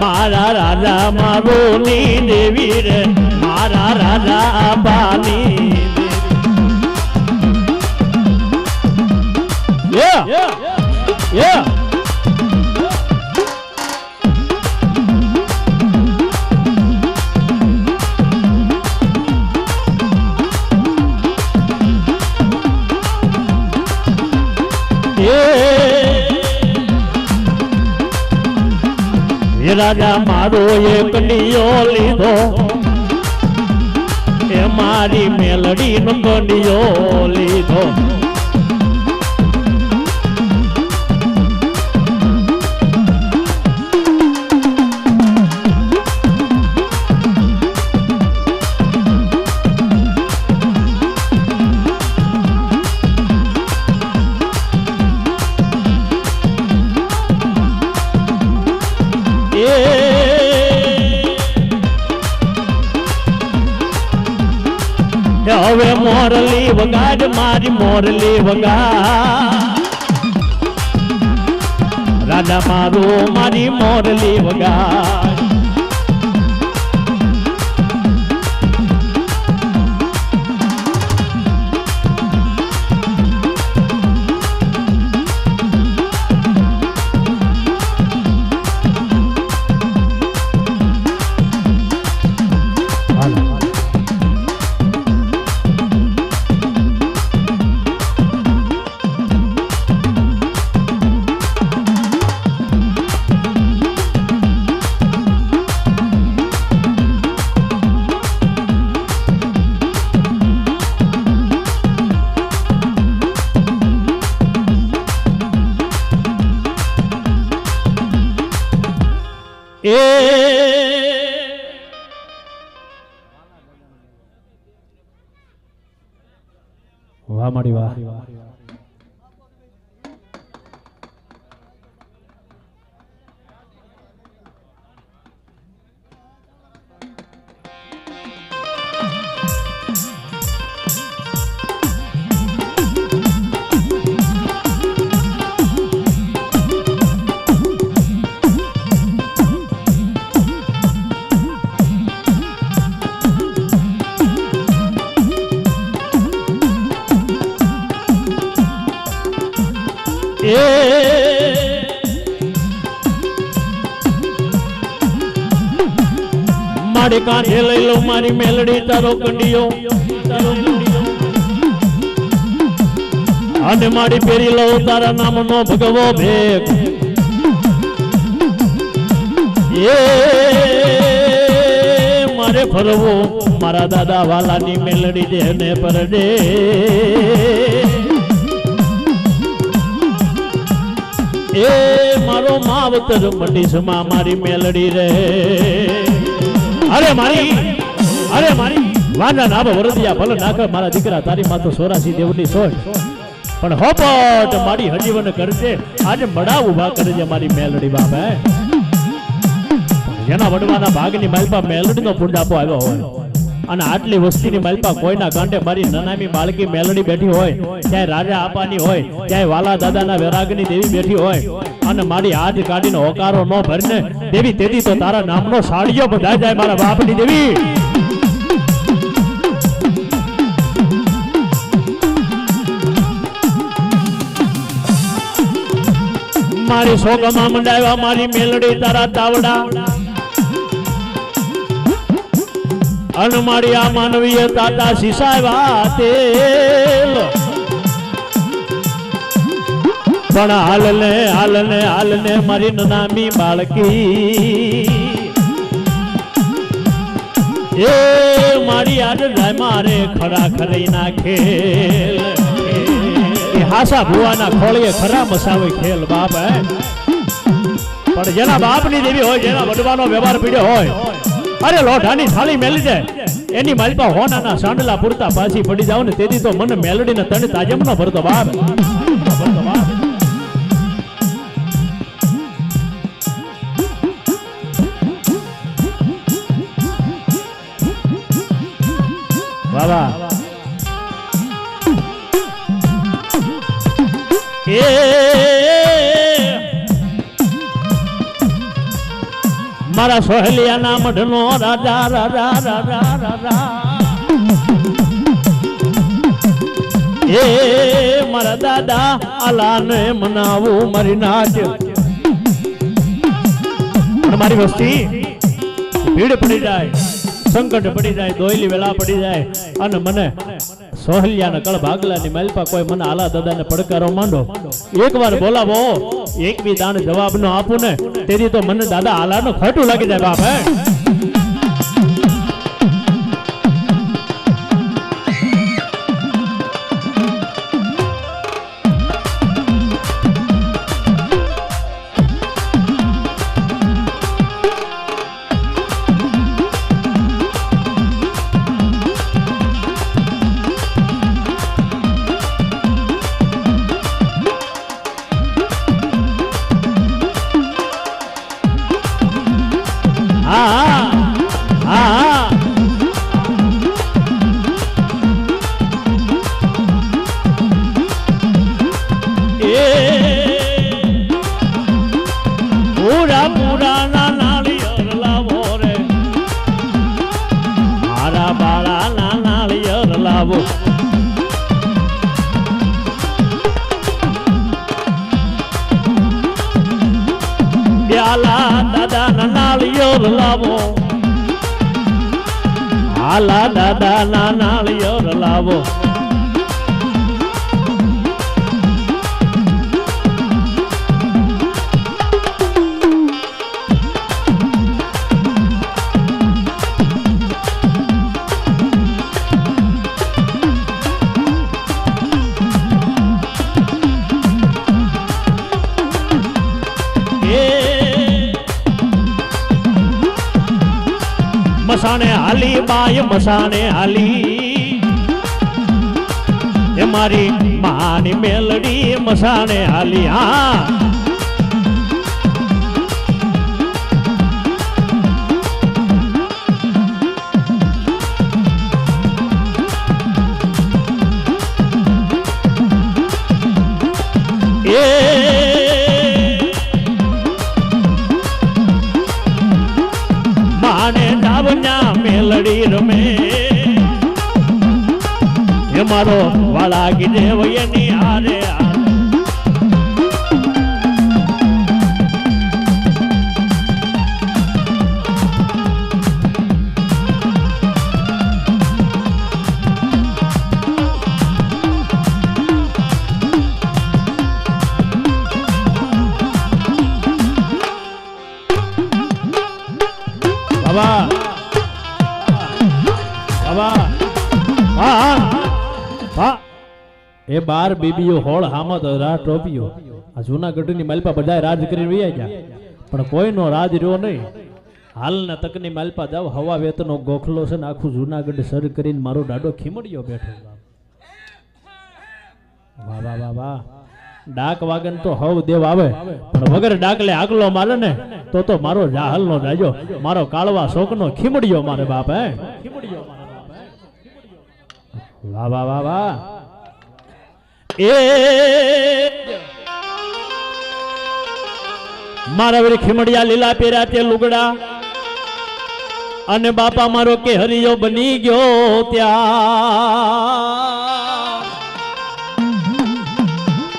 મારા રાજા મારો ની દેવી રે મારા રાજા બાની Yeah! Yeah! એ રાજા મારો એક ડીયો લીધો. એ મારી મેલડી નો લીધો. હવે મોરલી વગાડ મારી મોરલી વગાડ. રાજા મારો મારી મોરલી વગાડ. વાહ મારી વાહ એ મારી કાંઠે લઈ લો મારી મેલડી, તારો કંડિયો અને મારી પેરી લઉં, તારા નામનો ભગવો ભેગ. મારે ફરવો, મારા દાદા વાલાની મેલડી દેહને પરડે. એ મારો માવતર મંડીસમાં મારી મેલડી રે. અરે મારી અરે મારી વાના નાભ વરદિયા ભલે નાખ મારા દીકરા તારી માતો સોરાસી દેવની સોય. પણ હોપટ મારી હજીવન કરજે, આજે મડા ઊભા કરજે મારી મેલડી બાપ જેના વડવાના ભાગની માલપા મેલડીનો પૂંજાપો આવ્યો હોય. અને આટલી વસ્તીની માલપા કોઈના કાંઠે મારી નનામી બાળકી મેલડી બેઠી હોય, ક્યાંય રાજા આપાની હોય, ક્યાંય વાલા દાદાના વેરાગની દેવી બેઠી હોય, અને મારી હાથ કાઢીને હોકારો ન ભરને દેવી તેથી તો તારા નામનો સાડીઓ બધા જાય મારા બાપની દેવી. મારી સોગમાં મંડાવ્યા મારી મેલડી તારા તાવડા. અન મારી આ માનવીય તાતા સિસાવા તેલ પણ હાલને હાલને હાલને મારી નામી બાળકી. એ મારી જાય મારે ખરા ખરી નાખે હાસા ભુવાના ખોળીએ ખરા મસાવે ખેલ બાપ, હે. પણ જેના બાપની દેવી હોય, જેના વડવાનો વ્યવહાર પીડ્યો હોય અરે લોઢાની થાળી મેલી દે. એની માલપા હોનાના સાંડલા પૂરતા પાછી પડી જાવ ને તેથી તો મને મેલડીને તણ તાજમ નો ભરતો બાપ. વાહ. એ મારા સોહેલિયાના મઢનો રાજા રાજા રાજા રાજા. એ મારા દાદા, આલાને મનાવું મારી નાચ મારી વસ્તી ભીડ પડી જાય, સંકટ પડી જાય, દોયલી વેલા પડી જાય. અને મને સોહલિયાના કળ ભાગલાની માલપા કોઈ મને આલા દાદાને પડકારો માંડો? એકવાર બોલાવો. એક બી દાન જવાબ નો આપું ને. તેથી તો મને દાદા આલાનો ખોટું લાગી જાય બાપ, હા? લાવો પ્યાલા દાદા ના નાળિયેર લાવો મસાણે હાલી બાય મસાણે હાલી. એ મારી માની મેલડી મસાણે હાલી હા. એ મારો વાળા ગીજે વયની આરે આ. એ બાર બીબીઓ હોળ હામત રા ટોપીઓ આ જૂનાગઢની માલપા બધા રાજ કરીને વૈયા ગયા. પણ કોઈનો રાજ રહ્યો નહીં. હાલના તકની માલપા જાવ હવા વેતનો ગોખલો છે ને આખું જૂનાગઢ સર કરીને મારો દાડો ખીમડ્યો બેઠો. વાહ વાહ વાહ વાહ. ડાક વાગન તો હવ દેવ આવે. પણ વગર ડાકલે આગલો મારે ને, તો તો મારો જાહલ નો જાજો મારો કાળવા શોક નો ખીમડિયો મારે બાપ, હે. વાહ વાહ વાહ વાહ. એ મારા વળી ખીમડિયા લીલા પહેર્યા તે લુગડા અને બાપા મારો કે હરિયો બની ગયો ત્યાં.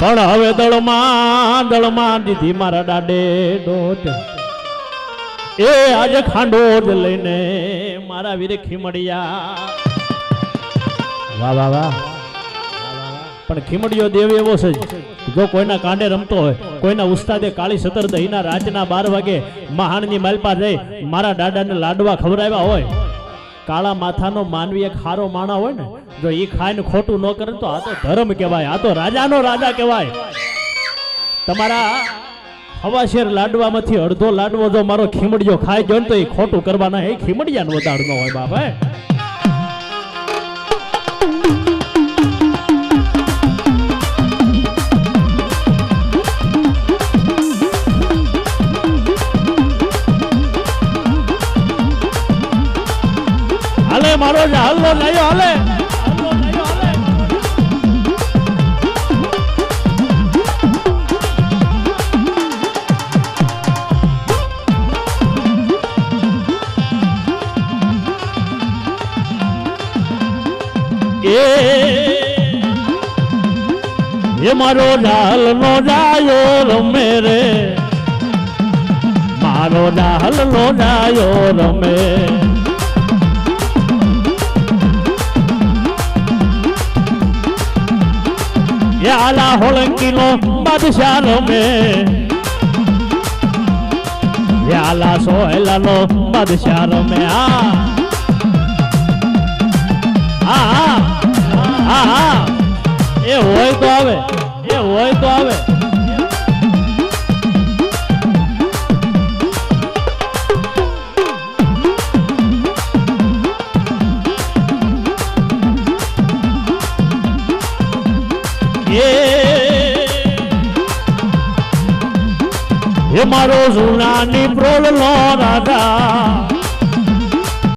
પણ હવે દળમાં દળમાં દીધી મારા દાડે ડોટ. એ આજે ખાંડો જ લઈને મારા વીરે ખીમડિયા. વાહ વાહ વાહ. પણ ખીમડીયો દેવ એવો છે જો. કોઈના કાંડે રમતો હોય, કોઈના ઉસ્તાદે કાળી સતર દહીના રાતના બાર વાગે મહાણની માલપા જઈ મારા દાદાને લાડવા ખવડાવ્યા હોય. કાળા માથાનો માનવી એક હારો માણા હોય ને, જો એ ખાઈને ખોટું ન કરે તો આ તો ધર્મ કહેવાય, આ તો રાજાનો રાજા કહેવાય. તમારા હવાશેર લાડવામાંથી અડધો લાડવો જો મારો ખીમડીયો ખાઈ ગયો ને તો એ ખોટું કરવાના એ ખીમડિયાનો વધારનો હોય બાપ ને હલ્લો નહીં હાલે. એ મારો ડાલ નો જાયો રમે રે. મારો ડાલ નો જાયો રમે. એ આલા હોળંકી નો બાદશાહ રમે એ આલા સોહેલા નો બાદશાહ રમે આ. હા હા હા એ હોય તો આવે, એ હોય તો આવે. જૂનાની પ્રોળ લો રાધા